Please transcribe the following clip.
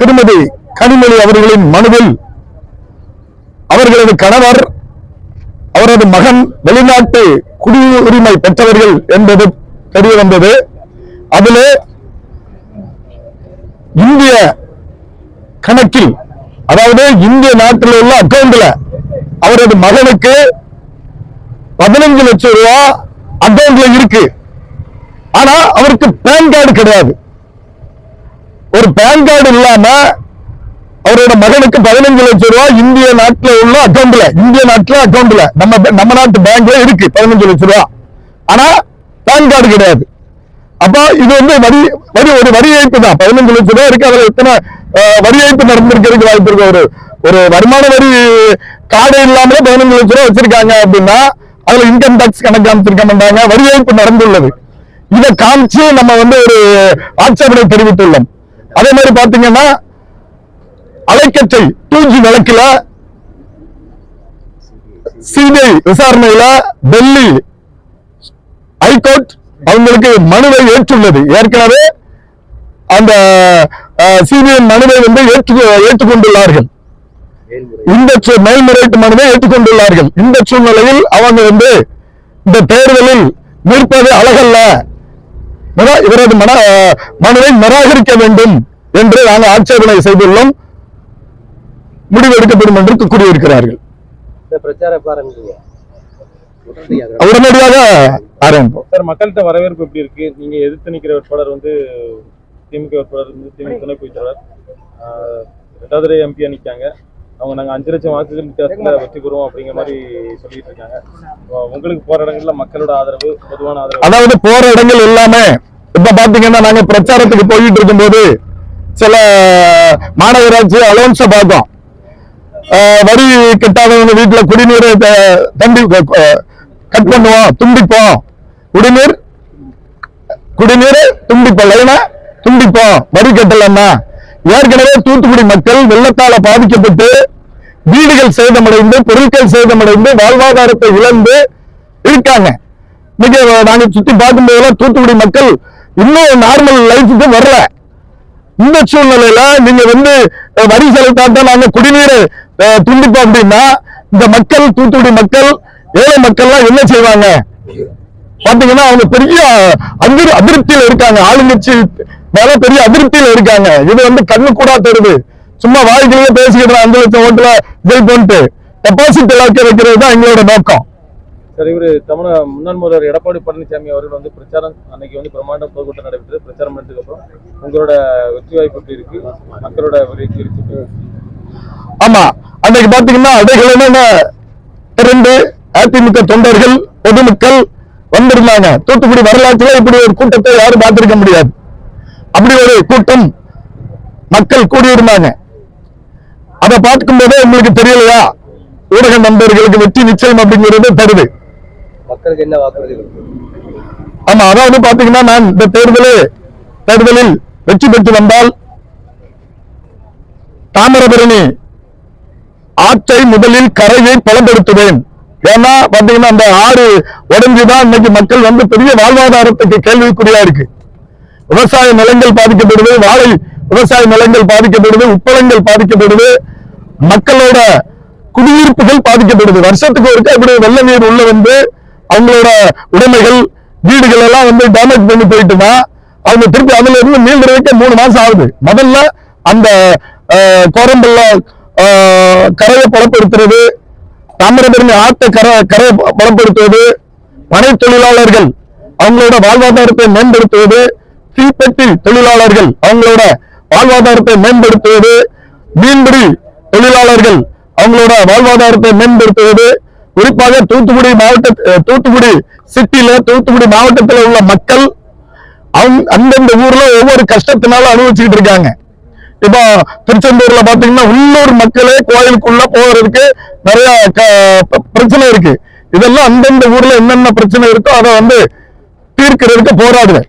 திருமதி கனிமொழி அவர்களின் மனுவில் அவர்களது கணவர் அவரது மகன் வெளிநாட்டு குடியுரிமை பெற்றவர்கள் என்பது தெரிய வந்தது. அதிலே இந்திய கணக்கில் அதாவது இந்திய நாட்டில் உள்ள அக்கௌண்ட்ல அவரது மகனுக்கு பதினஞ்சு லட்சம் ரூபாய் அக்கௌண்ட்ல இருக்கு. ஆனா அவருக்கு பேன் கார்டு கிடையாது. பேன் கார்டு இல்லாம அவரோட மகனுக்கு பதினஞ்சு லட்சம் ரூபாய் இந்திய நாட்டுல உள்ள அக்கௌண்ட்ல இந்திய நாட்டுல அக்கௌண்ட்ல நம்ம நம்ம நாட்டு பேங்க்ல இருக்கு பதினஞ்சு லட்சம் ரூபாய் ஆனா பேன் கார்டு கிடையாது. அப்ப இது வந்து வரி வரி ஒரு வரி ஏய்ப்பு தான். பதினஞ்சு லட்சம் ரூபாய் இருக்கு அதுல எத்தனை வரி ஏய்ப்பு நடந்திருக்கிறதுக்கு வாய்ப்பு இருக்கு. ஒரு ஒரு வருமான வரி கார்டு இல்லாமலே பதினஞ்சு லட்சம் ரூபாய் வச்சிருக்காங்க அப்படின்னா அதுல இன்கம் டாக்ஸ் கணக்கு காமிச்சிருக்க மாட்டாங்க வரி ஏய்ப்பு நடந்துள்ளது. இதை காமிச்சு நம்ம வந்து ஒரு ஆட்சேபனை தெரிவித்துள்ளோம். அதே மாதிரி பாத்தீங்கன்னா அலைக்கற்றை தூஞ்சி ஜி வழக்குல சிபிஐ விசாரணையில டெல்லி ஹைகோர்ட் அவங்களுக்கு மனுவை ஏற்றுள்ளது. ஏற்கனவே அந்த சிபிஐ மனுவை வந்து ஏற்று ஏற்றுக்கொண்டுள்ளார்கள். இந்த சூ- மேல்முறையீட்டு மனுவை ஏற்றுக்கொண்டுள்ளார்கள். இந்த சூழ்நிலையில் அவங்க வந்து இந்த தேர்தலில் நிற்பது அழகல்ல. இவரது மன அஹ், மனுவை நிராகரிக்க வேண்டும் என்று நாங்கள் ஆட்சேபனை செய்துள்ளோம். முடிவெடுக்கப்படும் என்று கூறியிருக்கிறார்கள். உடனடியாக ஆரம்பிப்போம். சார் மக்கள்கிட்ட வரவேற்பு எப்படி இருக்கு? நீங்க எதிர்த்து நிக்கிற வேட்பாளர் வந்து திமுக வேட்பாளர் வந்து திமுக துணை ஆஹ் ரெண்டாவது எம்பியா நிக்காங்க. அவங்க நாங்க அஞ்சு லட்சம் வாக்குகள் வித்தியாசத்துல வெற்றி பெறுவோம் அப்படிங்கிற மாதிரி சொல்லிட்டு இருக்காங்க. உங்களுக்கு போற இடங்கள்ல மக்களோட ஆதரவு பொதுவான ஆதரவு? அதாவது போற இடங்கள் எல்லாமே இப்ப பாத்தீங்கன்னா நாங்க பிரச்சாரத்துக்கு போயிட்டு இருக்கும்போது சில மாநகராட்சி அலோன்ஸ பார்த்தோம். வரி கட்டாதவங்க வீட்டுல குடிநீர் த- தண்டி கட் பண்ணுவோம் துண்டிப்போம். குடிநீர் குடிநீர் துண்டிப்போம் லைனா துண்டிப்போம். வரி கட்டலன்னா ஏற்கனவே தூத்துக்குடி மக்கள் வெள்ளத்தால பாதிக்கப்பட்டு வீடுகள் சேதமடைந்து பொருட்கள் சேதமடைந்து வாழ்வாதாரத்தை இழந்து இருக்காங்க. இன்னைக்கு நாங்க சுத்தி பார்க்கும்போதெல்லாம் தூத்துக்குடி மக்கள் இன்னும் நார்மல் லைஃபுக்கு வரல. இந்த சூழ்நிலையில நீங்க வந்து வரி செலுத்தாட்ட நாங்க குடிநீர் துண்டிப்போம் அப்படின்னா இந்த மக்கள் தூத்துக்குடி மக்கள் ஏழை மக்கள்லாம் என்ன செய்வாங்க? பாத்தீங்கன்னா அவங்க பெரிய அதிர் அதிருப்தியில இருக்காங்க. ஆளுங்கட்சி மேல பெரிய அதிருப்தியில இருக்காங்க. இது வந்து கண்ணு கூட தருது சும்மா வாய்க்குள்ளே பேசிக்கிட்டு அஞ்சு லட்சம் ஓட்டுல ஜெயிப்போன்ட்டு டெபாசிட் இலக்க வைக்கிறது தான் எங்களோட நோக்கம். சார் இவரு தமிழக முன்னாள் முதல்வர் எடப்பாடி பழனிசாமி அவர்கள் வந்து பிரச்சாரம் அன்னைக்கு வந்து பிரமாண்ட பொதுக்கூட்டம் நடைபெற்றது. பிரச்சாரம் பண்ணதுக்கு அப்புறம் உங்களோட வெற்றி வாய்ப்பு எப்படி இருக்கு? மக்களோட வெற்றி எப்படி இருக்கு. ஆமா அன்னைக்கு பாத்தீங்கன்னா அடைகள் என்னென்ன திரண்டு அதிமுக தொண்டர்கள் பொதுமக்கள் வந்திருந்தாங்க. தூத்துக்குடி வரலாற்றுல இப்படி ஒரு கூட்டத்தை யாரும் பார்த்திருக்க முடியாது. அப்படி ஒரு கூட்டம் மக்கள் கூடியிருந்தாங்க. அதை பார்க்கும் போதே உங்களுக்கு தெரியலையா? ஊடக நண்பர்களுக்கு வெற்றி நிச்சயம் அப்படிங்கிறது தருது. மக்களுக்கு என்ன வாக்குறுதி இருக்கு ஆமா அதாவது பாத்தீங்கன்னா நான் இந்த தேர்தலில் தேர்தலில் வெற்றி பெற்று வந்தால் தாமிரபரணி ஆற்றை முதலில் கரையை பலப்படுத்துவேன். ஏன்னா பாத்தீங்கன்னா அந்த ஆறு உடைஞ்சுதான் இன்னைக்கு மக்கள் வந்து பெரிய வாழ்வாதாரத்துக்கு கேள்விக்குறியா இருக்கு. விவசாய நிலங்கள் பாதிக்கப்படுது வாழை விவசாய நிலங்கள் பாதிக்கப்படுது உப்பளங்கள் பாதிக்கப்படுது மக்களோட குடியிருப்புகள் பாதிக்கப்படுது வருஷத்துக்கு ஒருக்கா இப்படி வெள்ள நீர் உள்ள வந்து அவங்களோட உடைமைகள் வீடுகள் எல்லாம் வந்து டேமேஜ் பண்ணி போயிட்டுமா அவங்க திருப்பி அதுல இருந்து மீள்றதுக்கு மூணு மாசம் ஆகுது. முதல்ல அந்த அஹ், கோரம்பல்ல கரையை பலப்படுத்துறது தாமிரபரணி ஆற்றை கரை கரையை பலப்படுத்துவது பனை தொழிலாளர்கள் அவங்களோட வாழ்வாதாரத்தை மேம்படுத்துவது தீப்பெட்டி தொழிலாளர்கள் அவங்களோட வாழ்வாதாரத்தை மேம்படுத்துவது மீன்பிடி தொழிலாளர்கள் அவங்களோட வாழ்வாதாரத்தை மேம்படுத்துவது குறிப்பாக தூத்துக்குடி மாவட்ட தூத்துக்குடி சிட்டியில தூத்துக்குடி மாவட்டத்தில் உள்ள மக்கள் அவங்க அந்தந்த ஊர்ல ஒவ்வொரு கஷ்டத்தினால அனுபவிச்சுட்டு இருக்காங்க. இப்போ திருச்செந்தூர்ல பாத்தீங்கன்னா உள்ளூர் மக்களே கோயிலுக்குள்ள போறதுக்கு நிறைய க- பிரச்சனை இருக்கு. இதெல்லாம் அந்தந்த ஊர்ல என்னென்ன பிரச்சனை இருக்கோ அதை வந்து தீர்க்கிறதுக்கு போராடுவேன்.